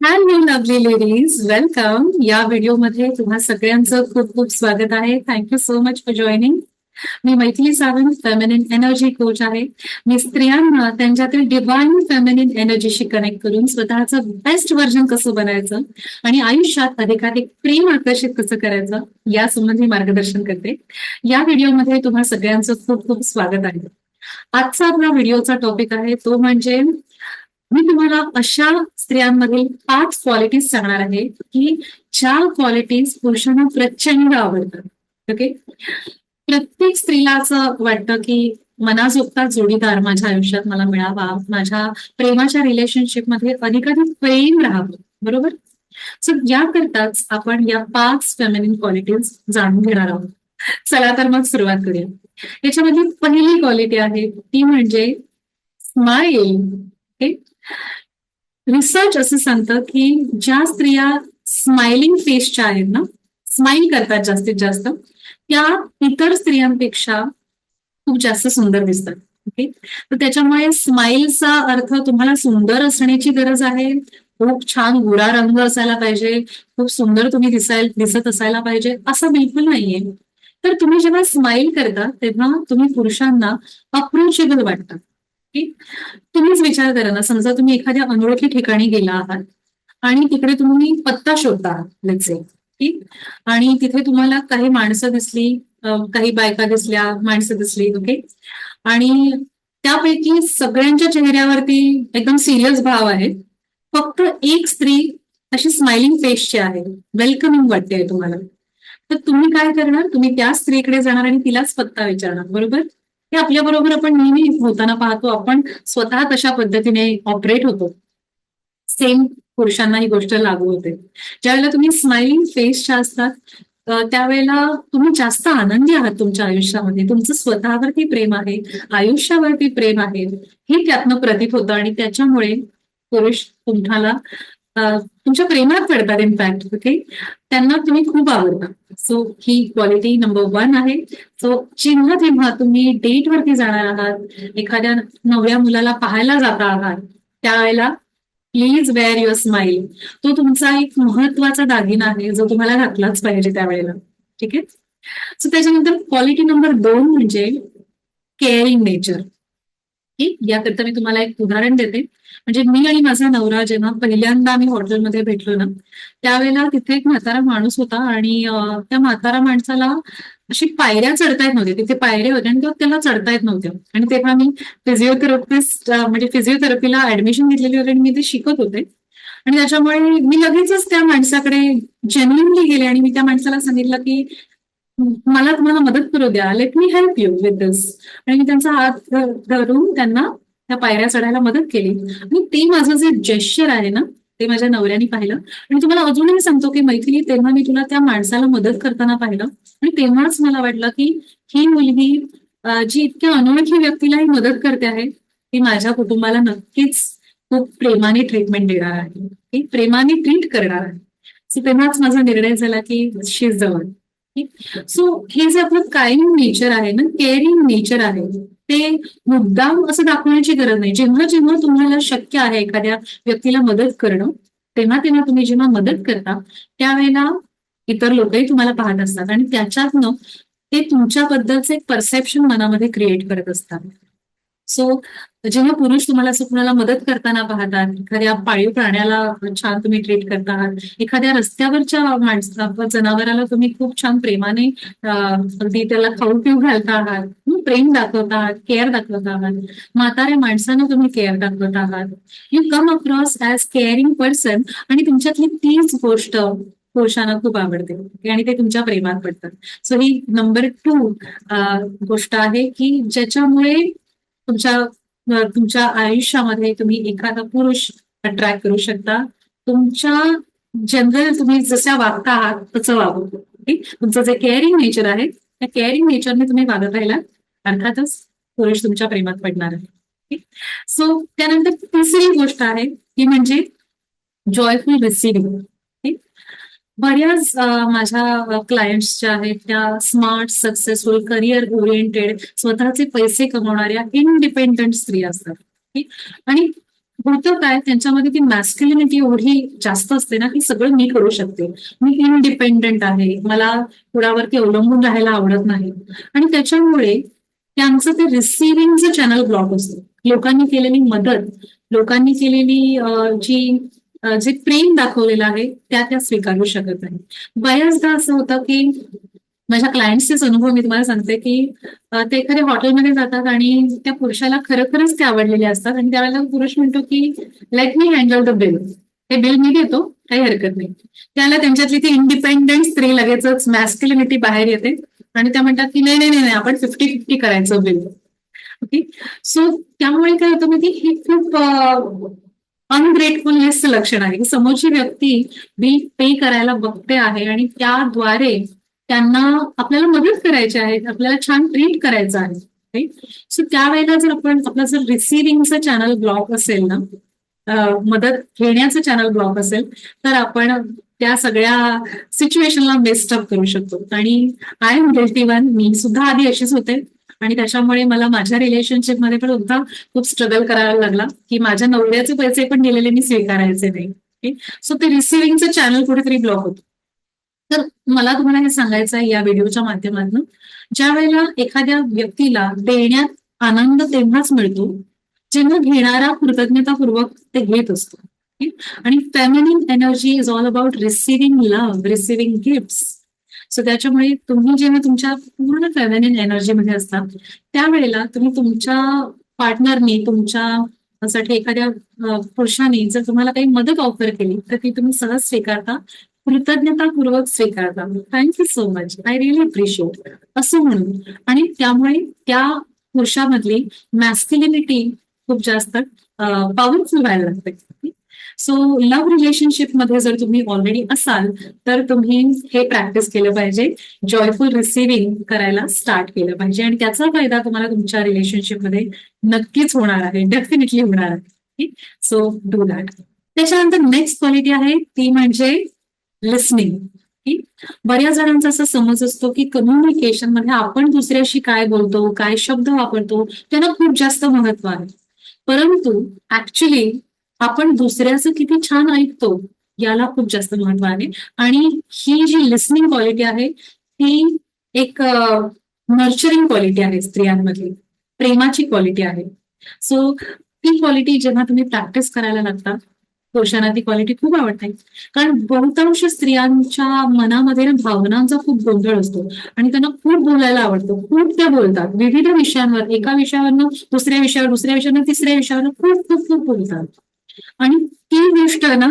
Hello lovely ladies welcome या व्हिडिओमध्ये तुम्हा सगळ्यांचं खूप खूप स्वागत आहे. Thank you so much for joining me Maithili Sawant feminine energy coach आहे. मी स्त्रियांना त्यांच्यातील डिवाइन फेमिनिन एनर्जीशी कनेक्ट करून स्वतःचं बेस्ट व्हर्जन कसं बनायचं आणि आयुष्यात अधिकाधिक प्रेम आकर्षित कसं करायचं यासंबंधी मार्गदर्शन करते. या व्हिडिओमध्ये तुम्हा सगळ्यांचं खूप खूप स्वागत आहे. आजचा आपला व्हिडिओचा टॉपिक आहे तो म्हणजे मी तुम्हाला अशा स्त्रियांमधील पाच क्वालिटीज सांगणार आहे की ज्या क्वालिटीज पुरुषांना प्रचंड आवडतात. ओके प्रत्येक स्त्रीला असं वाटतं की मनाजोगता जोडीदार माझ्या आयुष्यात मला मिळावा माझ्या प्रेमाच्या रिलेशनशिपमध्ये अधिकाधिक प्रेम राहावं बरोबर? सो याकरताच आपण या पाच फेमिनिन क्वालिटीज जाणून घेणार आहोत. चला तर मग सुरुवात करूया. याच्यामधली पहिली क्वालिटी आहे ती म्हणजे स्माईल रिसर्च असं सांगतं की ज्या स्त्रिया स्माइलिंग फेसच्या आहेत ना स्माइल करतात जास्तीत जास्त त्या इतर स्त्रियांपेक्षा खूप जास्त सुंदर दिसतात. ओके तर त्याच्यामुळे स्माइलचा अर्थ तुम्हाला सुंदर असण्याची गरज आहे. खूप छान गोरा रंग असायला पाहिजे. खूप सुंदर तुम्ही दिसायला दिसत असायला पाहिजे. असं बिलकुल नाहीये. तर तुम्ही जेव्हा स्माईल करता तेव्हा तुम्ही पुरुषांना अप्रोचेबल वाटता. तुम्हीच विचार करा ना समजा तुम्ही एखाद्या अनोळखी ठिकाणी गेला आहात आणि तिकडे तुम्ही पत्ता शोधता आहात ठीक आणि तिथे तुम्हाला काही माणसं दिसली काही बायका दिसल्या माणसं दिसली ओके? आणि त्यापैकी सगळ्यांच्या चेहऱ्यावरती एकदम सिरियस भाव आहे. फक्त एक स्त्री अशी स्माइलिंग फेसची आहे. वेलकमिंग वाटते तुम्हाला. तर तुम्ही काय करणार? तुम्ही त्या स्त्रीकडे जाणार आणि तिलाच पत्ता विचारणार बरोबर? हे आपल्या बरोबर आपण नेहमी होताना पाहतो आपण स्वतः तशा पद्धतीने ऑपरेट होतो. सेम पुरुषांना ही गोष्ट लागू होते. ज्यावेळेला तुम्ही स्माइलिंग फेसच्या असतात त्यावेळेला तुम्ही जास्त आनंदी आहात तुमच्या आयुष्यामध्ये. तुमचं स्वतःवरती प्रेम आहे आयुष्यावरती प्रेम आहे हे त्यातनं प्रतीत होतं आणि त्याच्यामुळे पुरुष तुम्हाला तुमच्या प्रेमात पडतात इनफॅक्ट ओके त्यांना तुम्ही खूप आवडता. सो ही क्वालिटी नंबर वन आहे. सो जेव्हा जेव्हा तुम्ही डेट वरती जाणार आहात एखाद्या नवऱ्या मुलाला पाहायला जाता आहात त्यावेळेला प्लीज वेअर युअर स्माइल तो तुमचा एक महत्त्वाचा दागिना आहे जो तुम्हाला घातलाच पाहिजे त्यावेळेला ठीक आहे? सो त्याच्यानंतर क्वालिटी नंबर दोन म्हणजे केअरिंग नेचर ठीक याकरता मी तुम्हाला एक उदाहरण देते. म्हणजे मी आणि माझा नवरा जेव्हा पहिल्यांदा आम्ही हॉटेलमध्ये भेटलो ना त्यावेळेला तिथे एक म्हातारा माणूस होता आणि त्या म्हातारा माणसाला अशी पायऱ्या चढता येत नव्हत्या. तिथे पायऱ्या होत्या आणि त्याला चढता येत नव्हत्या. आणि तेव्हा मी फिजिओथेरपिस्ट म्हणजे फिजिओथेरपीला ऍडमिशन घेतलेली होती आणि मी ते शिकत होते. आणि त्याच्यामुळे मी लगेचच त्या माणसाकडे जेन्युनली गेले आणि मी त्या माणसाला सांगितलं की मला तुम्हाला मदत करू द्या. Let me help you with this आणि मी त्यांचा हात धरून त्यांना त्या पायऱ्या चढायला मदत केली. आणि ते माझं जे जेश्चर आहे ना ते माझ्या नवऱ्याने पाहिलं. आणि तुम्हाला अजूनही सांगतो की मैत्रिणी तेव्हा मी तुला त्या माणसाला मदत करताना पाहिलं. आणि तेव्हाच मला वाटलं की ही मुलगी जी इतक्या अनोळखी व्यक्तीलाही मदत करते आहे ती माझ्या कुटुंबाला नक्कीच खूप प्रेमाने ट्रीटमेंट देणार आहे. प्रेमाने ट्रीट करणार आहे. तेव्हाच माझा निर्णय झाला की शी सो हे जे आपलं कायम नेचर आहे ना केअरिंग नेचर आहे ते मुद्दाम असं दाखवण्याची गरज नाही. जेव्हा जेव्हा तुम्हाला शक्य आहे एखाद्या व्यक्तीला मदत करणं तेव्हा तेव्हा तुम्ही जेव्हा मदत करता त्यावेळेला इतर लोकही तुम्हाला पाहत असतात आणि त्याच्यातनं ते तुमच्याबद्दलचे एक परसेप्शन मनामध्ये क्रिएट करत असतात. सो जेव्हा पुरुष तुम्हाला असं कुणाला मदत करताना पाहतात एखाद्या पाळीव प्राण्याला छान तुम्ही ट्रीट करता आहात एखाद्या रस्त्यावरच्या माणसा जनावराला तुम्ही खूप छान प्रेमाने अगदी त्याला खाऊ पिऊ घालता आहात प्रेम दाखवत आहात केअर दाखवत आहात म्हाताऱ्या माणसानं तुम्ही केअर दाखवत आहात you come across as caring person आणि तुमच्यातली तीच गोष्ट पुरुषांना खूप आवडते आणि ते तुमच्या प्रेमात पडतात. सो ही नंबर टू गोष्ट आहे की ज्याच्यामुळे तुमच्या तुमच्या आयुष्यामध्ये तुम्ही एखादा पुरुष अट्रॅक्ट करू शकता. तुमच्या जनरल तुम्ही जशा वागता आहात तसं वागू तुमचं जे केअरिंग नेचर आहे त्या केअरिंग नेचरने तुम्ही वागत राहिला अर्थातच पुरुष तुमच्या प्रेमात पडणार आहे. सो त्यानंतर तिसरी गोष्ट आहे ती म्हणजे जॉयफुल रिसिव्हिंग बऱ्याच माझ्या क्लायंट्स ज्या आहेत त्या स्मार्ट सक्सेसफुल करिअर ओरिएंटेड स्वतःचे पैसे कमवणाऱ्या इंडिपेंडंट स्त्री असतात. आणि होतं काय त्यांच्यामध्ये ती मॅस्क्युलिनिटी एवढी जास्त असते ना की सगळं मी करू शकते. मी इंडिपेंडंट आहे मला कुणावरती अवलंबून राहायला आवडत नाही. आणि त्याच्यामुळे त्यांचं ते रिसिव्हिंगचं चॅनल ब्लॉक असतं. लोकांनी केलेली मदत लोकांनी केलेली जी जे प्रेम दाखवलेलं आहे त्या त्या स्वीकारू शकत नाही. बऱ्याचदा असं होतं की माझ्या क्लायंट्सचेच अनुभव मी तुम्हाला सांगते की ते एखाद्या हॉटेलमध्ये जातात आणि त्या पुरुषाला खरोखरच ते आवडलेले असतात आणि त्यावेळेला पुरुष म्हणतो की let me handle the bill हे बिल मी घेतो काही हरकत नाही. त्याला त्यांच्यातली ती इंडिपेंडेंट स्त्री लगेचच मॅस्क्युलिनिटी बाहेर येते आणि त्या म्हणतात की नाही नाही नाही आपण फिफ्टी फिफ्टी करायचं बिल ओके सो त्यामुळे काय होतं माहिती हे खूप अनग्रेटफुलनेसचं लक्षण आहे. की समोरची व्यक्ती बिल पे करायला बघते आहे आणि त्याद्वारे त्यांना आपल्याला मदत करायची आहे आपल्याला छान ट्रीट करायचं आहे सो त्यावेळेला जर आपण आपलं जर रिसिव्हिंगचं चॅनल ब्लॉक असेल ना मदत घेण्याचं चॅनल ब्लॉक असेल तर आपण त्या सगळ्या सिच्युएशनला बेस्टअप करू शकतो. आणि आय एम गिल्टी वन मी सुद्धा आधी अशीच होते. आणि त्याच्यामुळे मला माझ्या रिलेशनशिपमध्ये पण सुद्धा खूप स्ट्रगल करायला लागला की माझ्या नवऱ्याचे पैसे पण गेलेले मी स्वीकारायचे नाही. सो ते रिसिव्हिंगचं चॅनल कुठेतरी ब्लॉक होतं. तर मला तुम्हाला हे सांगायचं आहे या व्हिडिओच्या माध्यमातून. ज्या वेळेला एखाद्या व्यक्तीला देण्यात आनंद तेव्हाच मिळतो जेव्हा घेणारा कृतज्ञतापूर्वक ते घेत असतो. आणि feminine energy is all about receiving love receiving gift so त्याच्यामुळे तुम्ही जेव्हा तुमच्या पूर्ण फेमिनिन एनर्जीमध्ये असतात त्यावेळेला तुम्ही तुमच्या पार्टनरनी तुमच्या साठी एखाद्या पुरुषाने जर तुम्हाला काही मदत ऑफर केली तर ती तुम्ही सहज स्वीकारता कृतज्ञतापूर्वक स्वीकारता. Thank you so much I really appreciate असं म्हणून. आणि त्यामुळे त्या पुरुषामधली मॅस्क्युलिनिटी खूप जास्त पॉवरफुल व्हायला लागते. सो लव्ह रिलेशनशिपमध्ये जर तुम्ही ऑलरेडी असाल तर तुम्ही हे प्रॅक्टिस केलं पाहिजे. जॉयफुल रिसिव्हिंग करायला स्टार्ट केलं पाहिजे. आणि त्याचा फायदा तुम्हाला तुमच्या रिलेशनशिपमध्ये नक्कीच होणार आहे. डेफिनेटली होणार आहे. सो डू दॅट त्याच्यानंतर नेक्स्ट क्वालिटी आहे ती म्हणजे लिसनिंग बऱ्याच जणांचा असा समज असतो की कम्युनिकेशनमध्ये आपण दुसऱ्याशी काय बोलतो काय शब्द वापरतो त्यांना खूप जास्त महत्त्व आहे. परंतु ऍक्च्युली आपण दुसऱ्याचं किती छान ऐकतो याला खूप जास्त महत्त्व आहे. आणि ही जी लिसनिंग क्वालिटी आहे ती एक नर्चरिंग क्वालिटी आहे स्त्रियांमधली प्रेमाची क्वालिटी आहे. सो ती क्वालिटी जेव्हा तुम्ही प्रॅक्टिस करायला लागता पुरुषांना ती क्वालिटी खूप आवडते. कारण बहुतांश स्त्रियांच्या मनामध्ये ना भावनांचा खूप गोंधळ असतो. आणि त्यांना खूप बोलायला आवडतं. खूप त्या बोलतात. विविध विषयांवर एका विषयावरनं दुसऱ्या विषयावर दुसऱ्या विषयावर तिसऱ्या विषयावर खूप खूप खूप बोलतात. आणि ती गोष्ट ना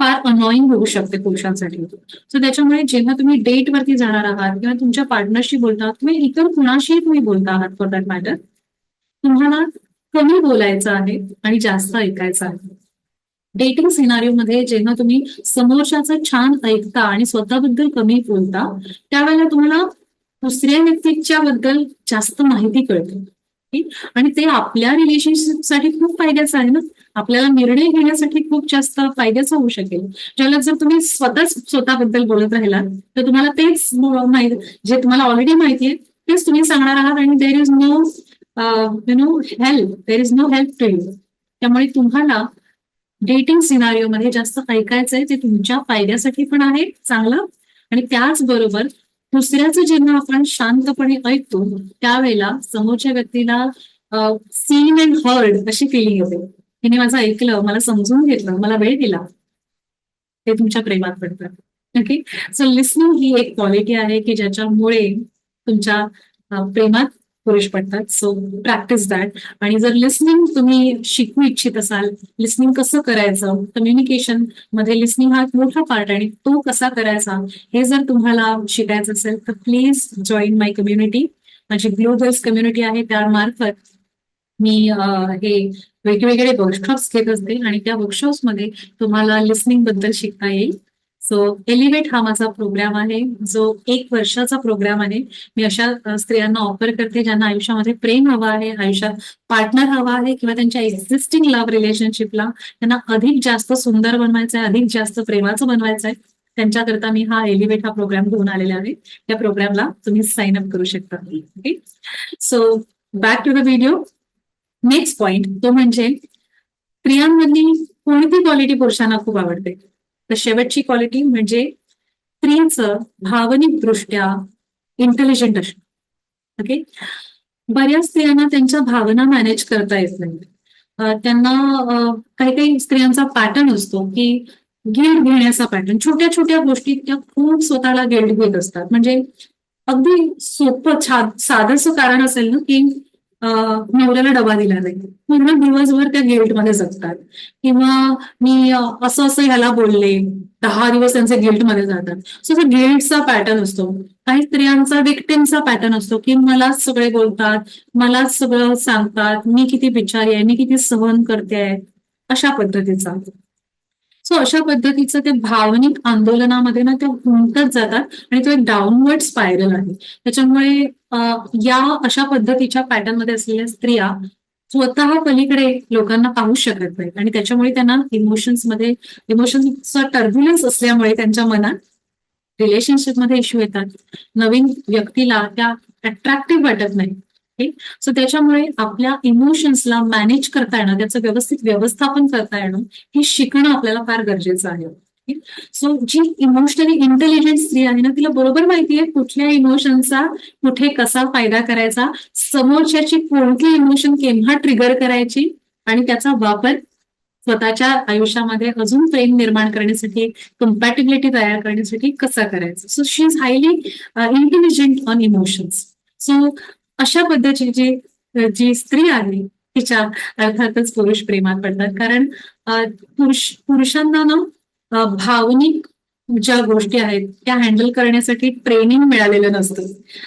फार अनॉईंग होऊ शकते पुरुषांसाठी. सो त्याच्यामुळे जेव्हा तुम्ही डेट वरती जाणार आहात किंवा तुमच्या पार्टनरशी बोलता किंवा इतर कुणाशी तुम्ही बोलता आहात फॉर दॅट मॅटर तुम्हाला कमी बोलायचं आहे आणि जास्त ऐकायचं आहे. डेटिंग सिनारिओ जेव्हा तुम्ही समोरच्याचं छान ऐकता आणि स्वतःबद्दल कमी बोलता त्यावेळेला तुम्हाला दुसऱ्या व्यक्तीच्या बद्दल जास्त माहिती कळते. आणि ते आपल्या रिलेशनशिपसाठी खूप फायद्याचं आहे ना. आपल्याला निर्णय घेण्यासाठी खूप जास्त फायद्याचं होऊ शकेल. ज्याला जर तुम्ही स्वतःच स्वतःबद्दल बोलत राहिलात तर तुम्हाला तेच माहिती जे तुम्हाला ऑलरेडी माहिती आहे तेच तुम्ही सांगणार आहात आणि there is no you know help there is no help to you त्यामुळे तुम्हाला डेटिंग सिनारिओ मध्ये जास्त ऐकायचंय ते तुमच्या फायद्यासाठी पण आहे चांगलं. आणि त्याचबरोबर दुसऱ्याचं जेव्हा आपण शांतपणे ऐकतो त्यावेळेला समोरच्या व्यक्तीला सीन अँड हर्ड अशी फिलिंग येते. तिने माझं ऐकलं मला समजून घेतलं मला वेळ दिला. ते तुमच्या प्रेमात पडतं. ओके? सो लिस्निंग ही एक क्वालिटी आहे की ज्याच्यामुळे तुमच्या प्रेमात पुरुष पडतात. सो प्रॅक्टिस दॅट आणि जर लिस्निंग तुम्ही शिकू इच्छित असाल लिस्निंग कसं करायचं? कम्युनिकेशनमध्ये लिस्निंग हा मोठा पार्ट आणि तो कसा करायचा? हे जर तुम्हाला शिकायचं असेल तर प्लीज जॉईन माय कम्युनिटी माझी ग्लोबल्स कम्युनिटी आहे त्यामार्फत मी हे वेगवेगळे वर्कशॉप्स घेत असते आणि त्या वर्कशॉप्समध्ये तुम्हाला लिस्निंगबद्दल शिकता येईल. सो एलिवेट हा माझा प्रोग्राम आहे. जो एक वर्षाचा प्रोग्राम आहे. मी अशा स्त्रियांना ऑफर करते ज्यांना आयुष्यामध्ये प्रेम हवा आहे आयुष्यात पार्टनर हवा आहे किंवा त्यांच्या एक्झिस्टिंग लव्ह रिलेशनशिपला त्यांना अधिक जास्त सुंदर बनवायचं आहे अधिक जास्त प्रेमाचं बनवायचं आहे त्यांच्याकरता मी हा एलिवेट हा प्रोग्राम घेऊन आलेला आहे. त्या प्रोग्रामला तुम्ही साइन अप करू शकता. Okay so back to the video next point तो म्हणजे स्त्रियांमधली कोणती क्वालिटी पुरुषांना खूप आवडते? तर शेवटची क्वालिटी म्हणजे स्त्रीचं भावनिक दृष्ट्या इंटेलिजंट असणं. ओके बऱ्याच स्त्रियांना त्यांच्या भावना मॅनेज करता येत नाही. त्यांना काही काही स्त्रियांचा पॅटर्न असतो की गिल्ड घेण्याचा पॅटर्न छोट्या छोट्या गोष्टी त्या खूप स्वतःला गिल्ड घेत असतात. म्हणजे अगदी सोपं छान साधंसं कारण असेल ना की नवऱ्याला डबा दिला नाही. पूर्ण दिवसभर त्या गिल्टमध्ये जगतात. किंवा मी असं असं ह्याला बोलले दहा दिवस त्यांचे गिल्टमध्ये जातात. सो तो गिल्टचा पॅटर्न असतो. काही स्त्रियांचा विक्टिमचा पॅटर्न असतो की मलाच सगळे बोलतात मलाच सगळं सांगतात मी किती बिचारी आहे मी किती सहन करते आहे अशा पद्धतीचा. सो अशा पद्धतीचं ते भावनिक आंदोलनामध्ये ना ते गुंतत जातात आणि तो एक डाऊनवर्ड स्पायरल आहे. त्याच्यामुळे या अशा पद्धतीच्या पॅटर्नमध्ये असलेल्या स्त्रिया स्वतः पलीकडे लोकांना पाहू शकत नाहीत. आणि त्याच्यामुळे त्यांना इमोशन्समध्ये इमोशन्सचा टर्ब्युलन्स असल्यामुळे त्यांच्या मनात रिलेशनशिपमध्ये इश्यू येतात. नवीन व्यक्तीला त्या अट्रॅक्टिव्ह वाटत नाही. सो त्याच्यामुळे आपल्या इमोशन्सला मॅनेज करता येणं त्याचं व्यवस्थित व्यवस्थापन करता येणं हे शिकणं आपल्याला फार गरजेचं आहे. सो जी इमोशनली इंटेलिजंट स्त्री आहे ना तिला बरोबर माहिती आहे कुठल्या इमोशनचा कुठे कसा फायदा करायचा. समोरच्याची कोणती इमोशन केव्हा ट्रिगर करायची आणि त्याचा वापर स्वतःच्या आयुष्यामध्ये अजून प्रेम निर्माण करण्यासाठी कम्पॅटेबिलिटी तयार करण्यासाठी कसा करायचा. So she is highly intelligent on emotions so अशा पद्धतीची जी जी स्त्री आहे तिच्या अर्थातच पुरुष प्रेमात पडतात. कारण पुरुष पुरुषांना ना भावनिक ज्या गोष्टी आहेत त्या हँडल करण्यासाठी ट्रेनिंग मिळालेलं नसतं.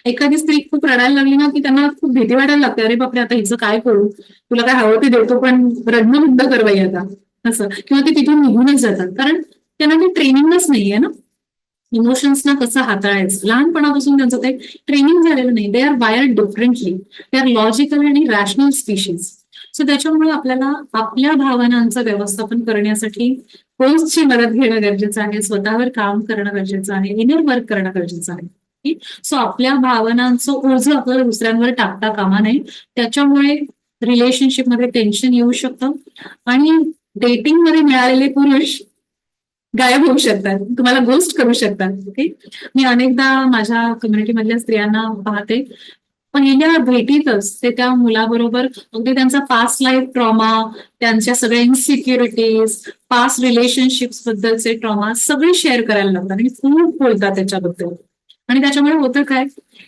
एखादी स्त्री खूप रडायला लागली ना की त्यांना खूप भीती वाटायला लागते. अरे बापरे आता हिचं काय करू? तुला काय हवं ते देतो पण रडणं बंद करवाई आता. असं. किंवा ते तिथून निघूनच जातात. कारण त्यांना ते ट्रेनिंगच नाहीये ना. इमोशन्सना कसं हाताळायचं? लहानपणापासून त्यांचं ते ट्रेनिंग झालेलं नाही. They are wired differently they are logical आणि रॅशनल स्पीशीज सो त्याच्यामुळे आपल्याला आपल्या भावनांचं व्यवस्थापन करण्यासाठी कोचची मदत घेणं गरजेचं आहे स्वतःवर काम करणं गरजेचं आहे इनर वर्क करणं गरजेचं आहे. सो आपल्या भावनांचं ओझं आपल्याला दुसऱ्यांवर टाकता कामा नये. त्याच्यामुळे रिलेशनशिपमध्ये टेन्शन येऊ शकतं. आणि डेटिंगमध्ये मिळालेले पुरुष गायब होऊ शकतात. तुम्हाला गोस्ट करू शकतात. ओके मी अनेकदा माझ्या कम्युनिटी मधल्या स्त्रियांना पाहते. पहिल्या भेटीतच ते त्या मुलाबरोबर अगदी त्यांचा पास्ट लाईफ ट्रॉमा त्यांच्या सगळ्या इन्सिक्युरिटीज पास्ट रिलेशनशिप्स बद्दलचे ट्रॉमा सगळे शेअर करायला लागतात. आणि खूप बोलतात त्याच्याबद्दल. आणि त्याच्यामुळे होतं काय?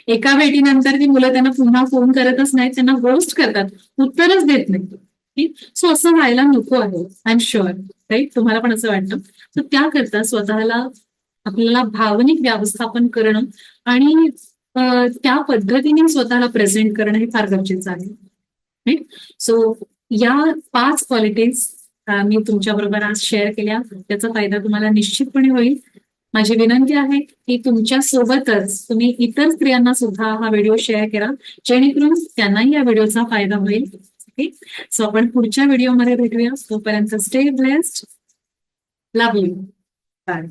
एका भेटीनंतर ती मुलं त्यांना पुन्हा फोन करतच नाहीत त्यांना गोष्ट करतात. उत्तरच देत नाही सो असं व्हायला नको आहे आय एम शुअर राईट तुम्हाला पण असं वाटतं? तर त्याकरता स्वतःला आपल्याला भावनिक व्यवस्थापन करणं आणि त्या पद्धतीने स्वतःला प्रेझेंट करणं हे फार गरजेचं आहे. सो या पाच क्वालिटीज मी तुमच्याबरोबर आज शेअर केल्या. त्याचा फायदा तुम्हाला निश्चितपणे होईल. माझी विनंती आहे की तुमच्या सोबतच तुम्ही इतर स्त्रियांना सुद्धा हा व्हिडिओ शेअर करा. जेणेकरून त्यांनाही या व्हिडिओचा फायदा होईल. ओके सो आपण पुढच्या व्हिडिओमध्ये भेटूया. तोपर्यंत stay blessed love you bye